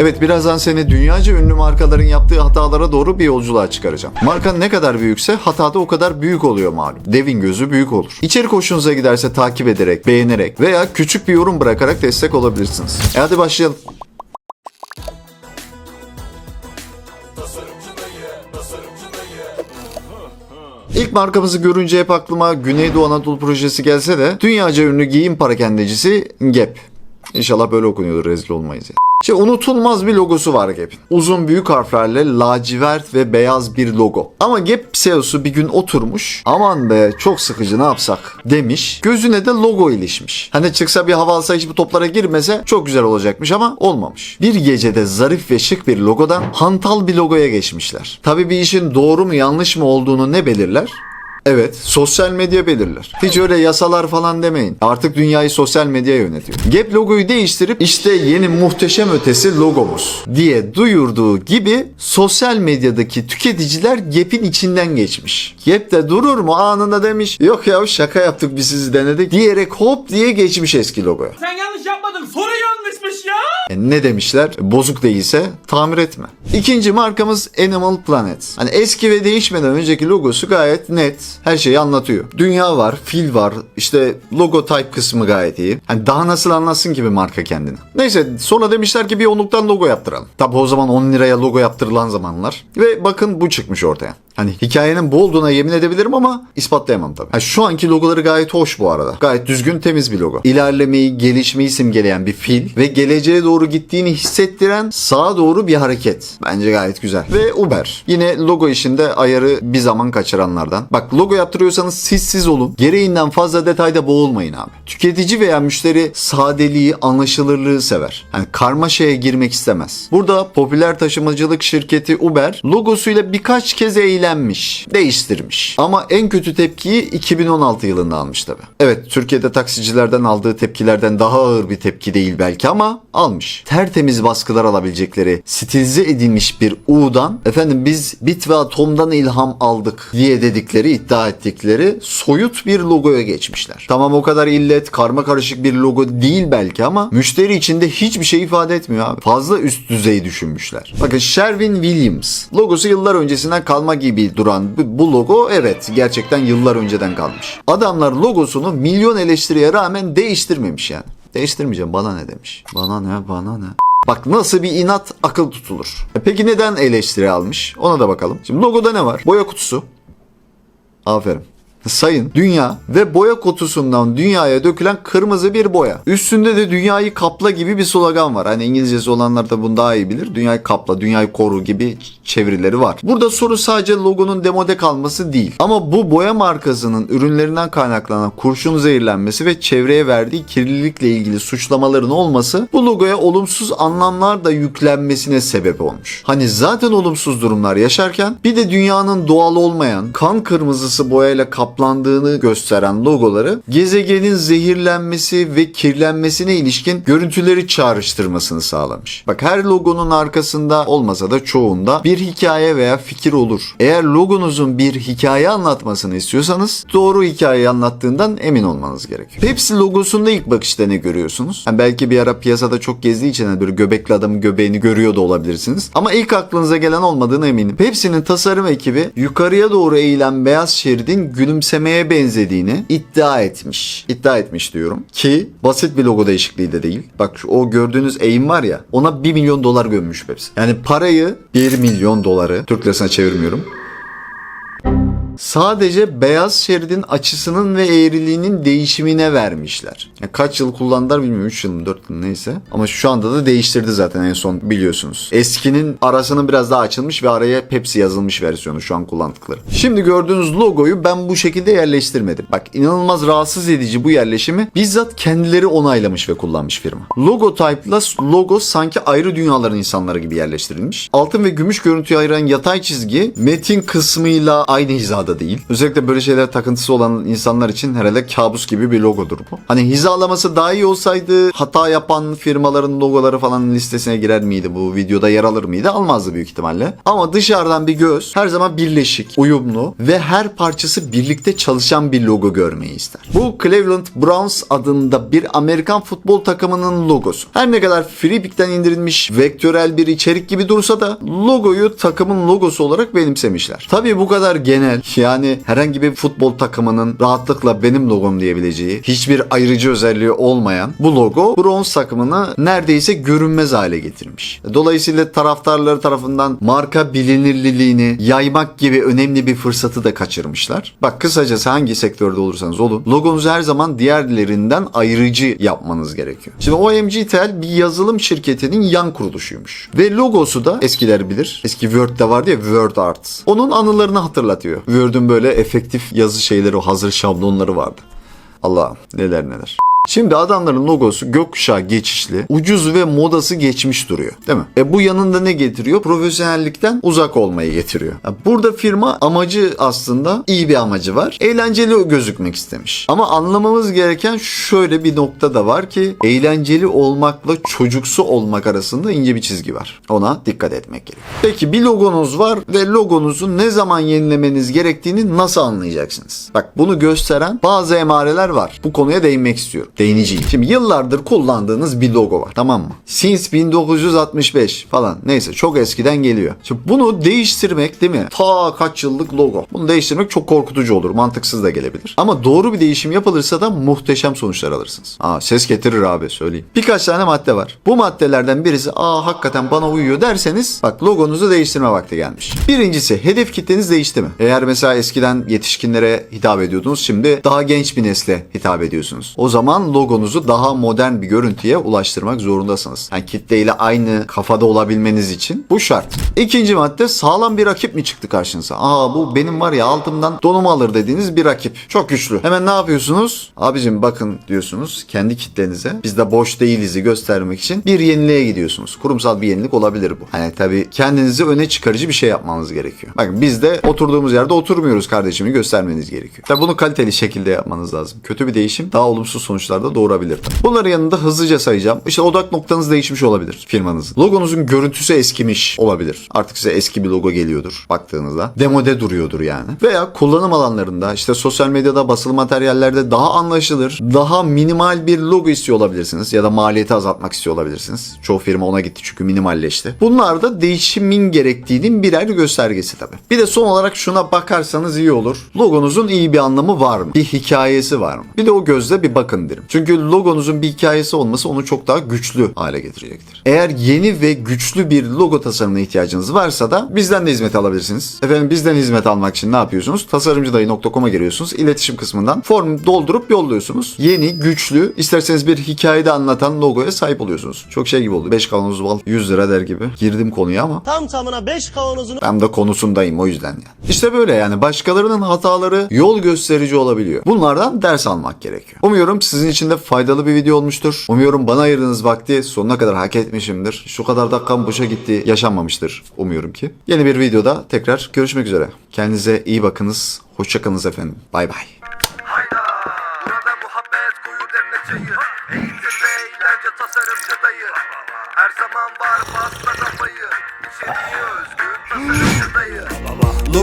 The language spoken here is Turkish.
Evet birazdan seni dünyaca ünlü markaların yaptığı hatalara doğru bir yolculuğa çıkaracağım. Marka ne kadar büyükse hatada o kadar büyük oluyor malum. Devin gözü büyük olur. İçerik hoşunuza giderse takip ederek, beğenerek veya küçük bir yorum bırakarak destek olabilirsiniz. E hadi başlayalım. İlk markamızı görünce hep aklıma Güneydoğu Anadolu projesi gelse de dünyaca ünlü giyim parakendecisi Gap. İnşallah böyle okunuyordur rezil olmayız ya. İşte unutulmaz bir logosu var Gap'in. Uzun büyük harflerle lacivert ve beyaz bir logo. Ama Gap CEO'su bir gün oturmuş. Aman be çok sıkıcı ne yapsak demiş. Gözüne de logo ilişmiş. Hani çıksa bir hava alsa hiç bu toplara girmese çok güzel olacakmış ama olmamış. Bir gecede zarif ve şık bir logodan hantal bir logoya geçmişler. Tabii bir işin doğru mu yanlış mı olduğunu ne belirler? Evet, sosyal medya belirler. Hiç öyle yasalar falan demeyin. Artık dünyayı sosyal medya yönetiyor. Gap logoyu değiştirip işte yeni muhteşem ötesi logomuz diye duyurduğu gibi sosyal medyadaki tüketiciler Gap'in içinden geçmiş. Gap de durur mu anında demiş. Yok ya şaka yaptık biz sizi denedik diyerek hop diye geçmiş eski logoya. Sen yanlış yapmadın. Soru yanlışmış ya. E, ne demişler? Bozuk değilse tamir etme. İkinci markamız Animal Planet. Hani eski ve değişmeden önceki logosu gayet net. Her şeyi anlatıyor. Dünya var, fil var. İşte logo type kısmı gayet iyi. Hani daha nasıl anlatsın ki bir marka kendini. Neyse sonra demişler ki bir onluktan logo yaptıralım. Tabi o zaman 10 liraya logo yaptırılan zamanlar. Ve bakın bu çıkmış ortaya. Hani hikayenin bu olduğuna yemin edebilirim ama ispatlayamam tabii. Ha, şu anki logoları gayet hoş bu arada. Gayet düzgün temiz bir logo. İlerlemeyi, gelişmeyi simgeleyen bir fil ve geleceğe doğru gittiğini hissettiren sağa doğru bir hareket. Bence gayet güzel. Ve Uber. Yine logo işinde ayarı bir zaman kaçıranlardan. Bak logo yaptırıyorsanız siz siz olun. Gereğinden fazla detayda boğulmayın abi. Tüketici veya müşteri sadeliği, anlaşılırlığı sever. Hani karmaşaya girmek istemez. Burada popüler taşımacılık şirketi Uber logosuyla birkaç kez eğlenmiş, değiştirmiş. Ama en kötü tepkiyi 2016 yılında almış tabi. Evet Türkiye'de taksicilerden aldığı tepkilerden daha ağır bir tepki değil belki ama almış. Tertemiz baskılar alabilecekleri stilize edilmiş bir U'dan efendim biz Bit ve Atom'dan ilham aldık diye dedikleri iddia ettikleri soyut bir logoya geçmişler. Tamam o kadar illet karma karışık bir logo değil belki ama müşteri içinde hiçbir şey ifade etmiyor abi. Fazla üst düzey düşünmüşler. Bakın Sherwin Williams logosu yıllar öncesinden kalma gibi duran bu- bu logo evet gerçekten yıllar önceden kalmış. Adamlar logosunu milyon eleştiriye rağmen değiştirmemiş yani. Değiştirmeyeceğim bana ne demiş. Bana ne bana ne. Bak nasıl bir inat akıl tutulur. E Peki neden eleştiri almış? Ona da bakalım. Şimdi logoda ne var? Boya kutusu. Aferin. Sayın dünya ve boya kutusundan dünyaya dökülen kırmızı bir boya. Üstünde de dünyayı kapla gibi bir slogan var. Hani İngilizcesi olanlar da bunu daha iyi bilir. Dünyayı kapla, dünyayı koru gibi çevirileri var. Burada soru sadece logonun demode kalması değil. Ama bu boya markasının ürünlerinden kaynaklanan kurşun zehirlenmesi ve çevreye verdiği kirlilikle ilgili suçlamaların olması bu logoya olumsuz anlamlar da yüklenmesine sebep olmuş. Hani zaten olumsuz durumlar yaşarken bir de dünyanın doğal olmayan kan kırmızısı boyayla kaplandığını gösteren logoları gezegenin zehirlenmesi ve kirlenmesine ilişkin görüntüleri çağrıştırmasını sağlamış. Bak her logonun arkasında olmasa da çoğunda bir hikaye veya fikir olur. Eğer logonuzun bir hikaye anlatmasını istiyorsanız doğru hikayeyi anlattığından emin olmanız gerekiyor. Pepsi logosunda ilk bakışta ne görüyorsunuz? Yani belki bir ara piyasada çok gezdiği için hani böyle göbekli adamın göbeğini görüyor da olabilirsiniz. Ama ilk aklınıza gelen olmadığına eminim. Pepsi'nin tasarım ekibi yukarıya doğru eğilen beyaz şeridin gülümsemeye benzediğini iddia etmiş. İddia etmiş diyorum. Ki basit bir logo değişikliği de değil. Bak şu o gördüğünüz eğim var ya ona 1 milyon dolar gömmüş Pepsi. Yani parayı 1 milyon doları Türk lirasına çevirmiyorum. Sadece beyaz şeridin açısının ve eğriliğinin değişimine vermişler. Ya kaç yıl kullandılar bilmiyorum 3 yıl mı 4 yıl mı neyse. Ama şu anda da değiştirdi zaten en son biliyorsunuz. Eskinin arasının biraz daha açılmış ve araya Pepsi yazılmış versiyonu şu an kullandıkları. Şimdi gördüğünüz logoyu ben bu şekilde yerleştirmedim. Bak inanılmaz rahatsız edici bu yerleşimi bizzat kendileri onaylamış ve kullanmış firma. Logo type'la logo sanki ayrı dünyaların insanları gibi yerleştirilmiş. Altın ve gümüş görüntüyü ayıran yatay çizgi metin kısmıyla aynı hizada da değil. Özellikle böyle şeyler takıntısı olan insanlar için herhalde kabus gibi bir logodur bu. Hani hizalaması daha iyi olsaydı hata yapan firmaların logoları falan listesine girer miydi bu videoda yer alır mıydı? Almazdı büyük ihtimalle. Ama dışarıdan bir göz her zaman birleşik, uyumlu ve her parçası birlikte çalışan bir logo görmeyi ister. Bu Cleveland Browns adında bir Amerikan futbol takımının logosu. Her ne kadar FreePik'ten indirilmiş vektörel bir içerik gibi dursa da logoyu takımın logosu olarak benimsemişler. Tabii bu kadar genel yani herhangi bir futbol takımının rahatlıkla benim logom diyebileceği hiçbir ayrıcı özelliği olmayan bu logo Browns takımını neredeyse görünmez hale getirmiş. Dolayısıyla taraftarları tarafından marka bilinirliliğini yaymak gibi önemli bir fırsatı da kaçırmışlar. Bak kısacası hangi sektörde olursanız olun logonuzu her zaman diğerlerinden ayrıcı yapmanız gerekiyor. Şimdi OMGTL bir yazılım şirketinin yan kuruluşuymuş. Ve logosu da eskiler bilir. Eski Word'de vardı ya Word Arts. Onun anılarını hatırlatıyor. Word'ün böyle efektif yazı şeyleri o hazır şablonları vardı. Allah neler neler. Şimdi adamların logosu gökkuşağı geçişli, ucuz ve modası geçmiş duruyor. Değil mi? E bu yanında ne getiriyor? Profesyonellikten uzak olmayı getiriyor. Burada firma amacı aslında iyi bir amacı var. Eğlenceli gözükmek istemiş. Ama anlamamız gereken şöyle bir nokta da var ki eğlenceli olmakla çocuksu olmak arasında ince bir çizgi var. Ona dikkat etmek gerekiyor. Peki bir logonuz var ve logonuzu ne zaman yenilemeniz gerektiğini nasıl anlayacaksınız? Bak bunu gösteren bazı emareler var. Bu konuya değinmek istiyorum. Değineceğim. Şimdi yıllardır kullandığınız bir logo var. Tamam mı? Since 1965 falan. Neyse çok eskiden geliyor. Şimdi bunu değiştirmek değil mi? Ta kaç yıllık logo. Bunu değiştirmek çok korkutucu olur. Mantıksız da gelebilir. Ama doğru bir değişim yapılırsa da muhteşem sonuçlar alırsınız. Aa ses getirir abi söyleyeyim. Birkaç tane madde var. Bu maddelerden birisi aa hakikaten bana uyuyor derseniz bak logonuzu değiştirme vakti gelmiş. Birincisi hedef kitleniz değişti mi? Eğer mesela eskiden yetişkinlere hitap ediyordunuz şimdi daha genç bir nesle hitap ediyorsunuz. O zaman logonuzu daha modern bir görüntüye ulaştırmak zorundasınız. Yani kitleyle aynı kafada olabilmeniz için bu şart. İkinci madde sağlam bir rakip mi çıktı karşınıza? Aa bu benim var ya altımdan donumu alır dediğiniz bir rakip. Çok güçlü. Hemen ne yapıyorsunuz? Abicim bakın diyorsunuz kendi kitlenize. Biz de boş değiliz'i göstermek için bir yeniliğe gidiyorsunuz. Kurumsal bir yenilik olabilir bu. Hani tabii kendinizi öne çıkarıcı bir şey yapmanız gerekiyor. Bakın biz de oturduğumuz yerde oturmuyoruz kardeşimi göstermeniz gerekiyor. Tabii bunu kaliteli şekilde yapmanız lazım. Kötü bir değişim daha olumsuz sonuçlar da doğurabilir. Bunların yanında hızlıca sayacağım. İşte odak noktanız değişmiş olabilir firmanızın. Logonuzun görüntüsü eskimiş olabilir. Artık size eski bir logo geliyordur baktığınızda. Demode duruyordur yani. Veya kullanım alanlarında işte sosyal medyada basılı materyallerde daha anlaşılır, daha minimal bir logo istiyor olabilirsiniz. Ya da maliyeti azaltmak istiyor olabilirsiniz. Çoğu firma ona gitti çünkü minimalleşti. Bunlar da değişimin gerektiğinin birer göstergesi tabii. Bir de son olarak şuna bakarsanız iyi olur. Logonuzun iyi bir anlamı var mı? Bir hikayesi var mı? Bir de o gözle bir bakın derim. Çünkü logonuzun bir hikayesi olması onu çok daha güçlü hale getirecektir. Eğer yeni ve güçlü bir logo tasarımına ihtiyacınız varsa da bizden de hizmet alabilirsiniz. Efendim bizden hizmet almak için ne yapıyorsunuz? Tasarımcıdayı.com'a giriyorsunuz. İletişim kısmından form doldurup yolluyorsunuz. Yeni, güçlü, isterseniz bir hikayede anlatan logoya sahip oluyorsunuz. Çok şey gibi oldu. 5 kavanoz bal 100 lira der gibi. Girdim konuya ama Tam tamına 5 kavanozunu ben de konusundayım o yüzden yani. İşte böyle yani başkalarının hataları yol gösterici olabiliyor. Bunlardan ders almak gerekiyor. Umuyorum sizin için de faydalı bir video olmuştur. Umuyorum bana ayırdığınız vakti sonuna kadar hak etmişimdir. Şu kadar dakikam boşa gitti yaşanmamıştır umuyorum ki. Yeni bir videoda tekrar görüşmek üzere. Kendinize iyi bakınız. Hoşçakalınız efendim. Bay bay. Her zaman var pasta kafayı İçeriği özgün tasarımcı dayı